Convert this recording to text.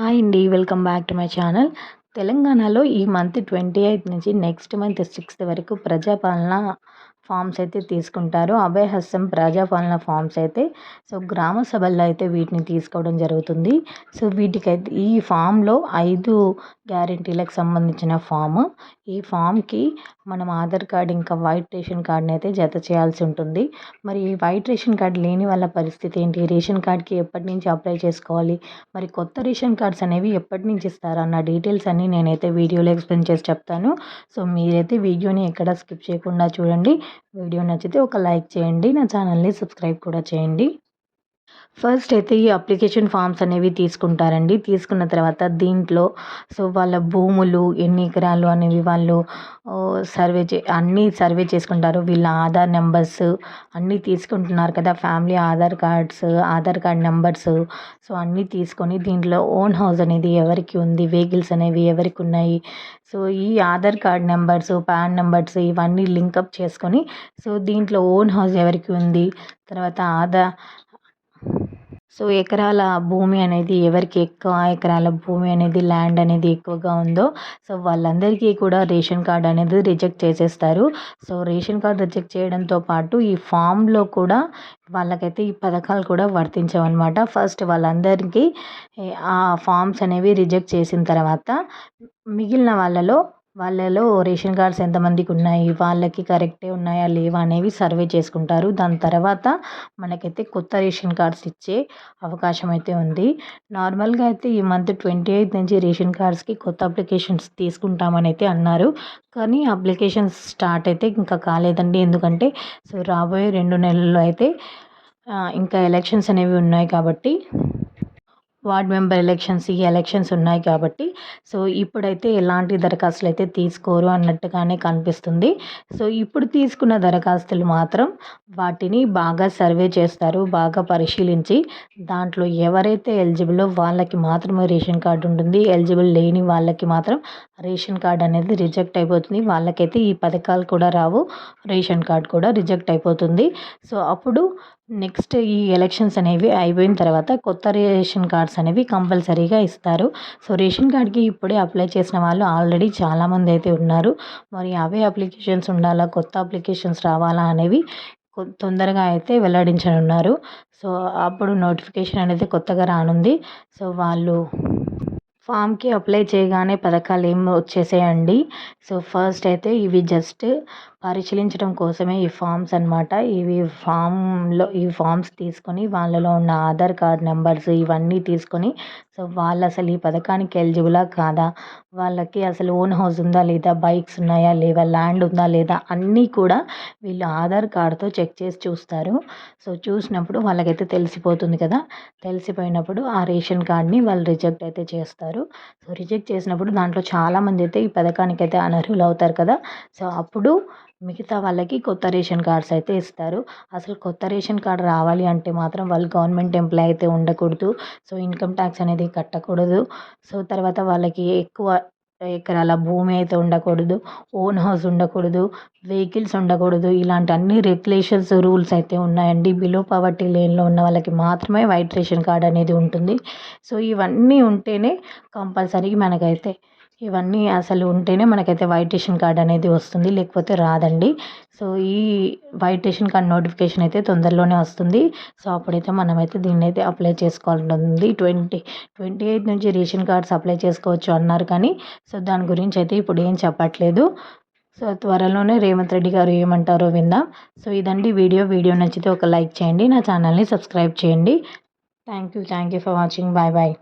Hi అండి welcome back to my channel తెలంగాణలో ఈ మంత్ ట్వంటీ ఎయిత్ నుంచి నెక్స్ట్ మంత్ సిక్స్త్ వరకు ప్రజాపాలన ఫామ్స్ అయితే తీసుకుంటారు. అభయహస్తం ప్రజాపాలన ఫామ్స్ అయితే సో గ్రామ సభల్లో అయితే వీటిని తీసుకోవడం జరుగుతుంది. సో వీటికైతే ఈ ఫామ్లో ఐదు గ్యారెంటీలకు సంబంధించిన ఫామ్ ఈ ఫామ్కి మనం ఆధార్ కార్డ్ ఇంకా వైట్ రేషన్ కార్డ్ని అయితే జత చేయాల్సి ఉంటుంది. మరి ఈ వైట్ రేషన్ కార్డ్ లేని వాళ్ళ పరిస్థితి ఏంటి? రేషన్ కార్డ్కి ఎప్పటి నుంచి అప్లై చేసుకోవాలి? మరి కొత్త రేషన్ కార్డ్స్ అనేవి ఎప్పటి నుంచి ఇస్తారు? అన్న డీటెయిల్స్ అన్నీ నేనైతే వీడియోలో ఎక్స్ప్లెయిన్ చేసి చెప్తాను. సో మీరైతే వీడియోని ఎక్కడ స్కిప్ చేయకుండా చూడండి. వీడియో నచ్చితే ఒక లైక్ చేయండి. నా ఛానల్ని సబ్స్క్రైబ్ కూడా చేయండి. ఫస్ట్ అయితే ఈ అప్లికేషన్ ఫామ్స్ అనేవి తీసుకుంటారండి. తీసుకున్న తర్వాత దీంట్లో సో వాళ్ళ భూములు ఎన్ని ఎకరాలు అనేవి వాళ్ళు సర్వే చే అన్నీ సర్వే చేసుకుంటారు. వీళ్ళ ఆధార్ నెంబర్స్ అన్నీ తీసుకుంటున్నారు కదా. Family Aadhaar cards Aadhaar card numbers so అన్నీ తీసుకొని దీంట్లో ఓన్ హౌస్ అనేది ఎవరికి ఉంది వెహికల్స్ అనేవి ఎవరికి ఉన్నాయి. సో ఈ Aadhaar card numbers PAN numbers ఇవన్నీ లింకప్ చేసుకొని సో దీంట్లో ఓన్ హౌస్ ఎవరికి ఉంది తర్వాత ఆధార్ సో ఎకరాల భూమి అనేది ఎవరికి ఎక్కువ ఎకరాల భూమి అనేది ల్యాండ్ అనేది ఎక్కువగా ఉందో సో వాళ్ళందరికీ కూడా రేషన్ కార్డ్ అనేది రిజెక్ట్ చేసేస్తారు. సో రేషన్ కార్డ్ రిజెక్ట్ చేయడంతో పాటు ఈ ఫామ్లో కూడా వాళ్ళకైతే ఈ పథకాలు కూడా వర్తించవన్నమాట. ఫస్ట్ వాళ్ళందరికీ ఆ ఫామ్స్ అనేవి రిజెక్ట్ చేసిన తర్వాత మిగిలిన వాళ్ళలో వాళ్ళలో రేషన్ కార్డ్స్ ఎంతమందికి ఉన్నాయి వాళ్ళకి కరెక్టే ఉన్నాయా లేవా అనేవి సర్వే చేసుకుంటారు. దాని తర్వాత మనకైతే కొత్త రేషన్ కార్డ్స్ ఇచ్చే అవకాశం అయితే ఉంది. నార్మల్గా అయితే ఈ మంత్ ట్వంటీ ఎయిత్ నుంచి రేషన్ కార్డ్స్కి కొత్త అప్లికేషన్స్ తీసుకుంటామని అయితే అన్నారు. కానీ అప్లికేషన్స్ స్టార్ట్ అయితే ఇంకా కాలేదండి. ఎందుకంటే సో రాబోయే రెండు నెలల్లో అయితే ఇంకా ఎలక్షన్స్ అనేవి ఉన్నాయి కాబట్టి వార్డ్ మెంబర్ ఎలక్షన్స్ ఈ ఎలక్షన్స్ ఉన్నాయి కాబట్టి. సో ఇప్పుడైతే ఎలాంటి దరఖాస్తులు అయితే తీసుకోరు అన్నట్టుగానే కనిపిస్తుంది. సో ఇప్పుడు తీసుకున్న దరఖాస్తులు మాత్రం వాటిని బాగా సర్వే చేస్తారు బాగా పరిశీలించి దాంట్లో ఎవరైతే ఎలిజిబుల్లో వాళ్ళకి మాత్రమే రేషన్ కార్డు ఉంటుంది ఎలిజిబుల్ లేని వాళ్ళకి మాత్రం రేషన్ కార్డ్ అనేది రిజెక్ట్ అయిపోతుంది. వాళ్ళకైతే ఈ పథకాలు కూడా రావు రేషన్ కార్డు కూడా రిజెక్ట్ అయిపోతుంది. సో అప్పుడు నెక్స్ట్ ఈ ఎలక్షన్స్ అనేవి అయిపోయిన తర్వాత కొత్త రేషన్ కార్డ్స్ అనేవి కంపల్సరీగా ఇస్తారు. సో రేషన్ కార్డ్కి ఇప్పుడే అప్లై చేసిన వాళ్ళు ఆల్రెడీ చాలామంది అయితే ఉన్నారు. మరి అవే అప్లికేషన్స్ ఉండాలా కొత్త అప్లికేషన్స్ రావాలా అనేవి తొందరగా అయితే వెల్లడించనున్నారు. సో అప్పుడు నోటిఫికేషన్ అనేది కొత్తగా రానుంది. సో వాళ్ళు ఫామ్కి అప్లై చేయగానే పథకాలు ఏం వచ్చేసాయండి? సో ఫస్ట్ అయితే ఇవి జస్ట్ పరిశీలించడం కోసమే ఈ ఫామ్స్ అనమాట ఇవి ఫామ్లో ఈ ఫామ్స్ తీసుకొని వాళ్ళలో ఉన్న ఆధార్ కార్డ్ నెంబర్స్ ఇవన్నీ తీసుకొని సో వాళ్ళు అసలు ఈ పథకానికి ఎలిజిబులా కాదా? వాళ్ళకి అసలు ఓన్ హౌస్ ఉందా లేదా? బైక్స్ ఉన్నాయా? లేవా? ల్యాండ్ ఉందా లేదా? అన్నీ కూడా వీళ్ళు ఆధార్ కార్డ్తో చెక్ చేసి చూస్తారు. సో చూసినప్పుడు వాళ్ళకైతే తెలిసిపోతుంది కదా! తెలిసిపోయినప్పుడు ఆ రేషన్ కార్డ్ని వాళ్ళు రిజెక్ట్ అయితే చేస్తారు. సో రిజెక్ట్ చేసినప్పుడు దాంట్లో చాలామంది అయితే ఈ పథకానికి అయితే అనర్హులు అవుతారు కదా! సో అప్పుడు మిగతా వాళ్ళకి కొత్త రేషన్ కార్డ్స్ అయితే ఇస్తారు. అసలు కొత్త రేషన్ కార్డు రావాలి అంటే మాత్రం వాళ్ళు గవర్నమెంట్ ఎంప్లాయ్ అయితే ఉండకూడదు. సో ఇన్కమ్ ట్యాక్స్ అనేది కట్టకూడదు. సో తర్వాత వాళ్ళకి ఎక్కువ ఎకరాల భూమి అయితే ఉండకూడదు ఓన్ హౌస్ ఉండకూడదు వెహికల్స్ ఉండకూడదు. ఇలాంటి అన్ని రెగ్యులేషన్స్ రూల్స్ అయితే ఉన్నాయండి. బిలో పవర్టీ లేన్లో ఉన్న వాళ్ళకి మాత్రమే వైట్ రేషన్ కార్డ్ అనేది ఉంటుంది. సో ఇవన్నీ ఉంటేనే కంపల్సరీ మనకైతే ఇవన్నీ అసలు ఉంటేనే మనకైతే వైట్ రేషన్ కార్డ్ అనేది వస్తుంది లేకపోతే రాదండి. సో ఈ వైట్ రేషన్ కార్డ్ నోటిఫికేషన్ అయితే తొందరలోనే వస్తుంది. సో అప్పుడైతే మనమైతే దీన్ని అయితే అప్లై చేసుకోవాలంటుంది ట్వంటీ ట్వంటీ ఎయిత్ నుంచి రేషన్ కార్డ్స్ అప్లై చేసుకోవచ్చు అన్నారు కానీ సో దాని గురించి అయితే ఇప్పుడు ఏం చెప్పట్లేదు. సో త్వరలోనే రేవంత్ రెడ్డి గారు ఏమంటారో విందాం. సో ఇదండి వీడియో. వీడియో నచ్చితే ఒక లైక్ చేయండి. నా ఛానల్ని సబ్స్క్రైబ్ చేయండి. Thank you. Thank you for watching. Bye bye.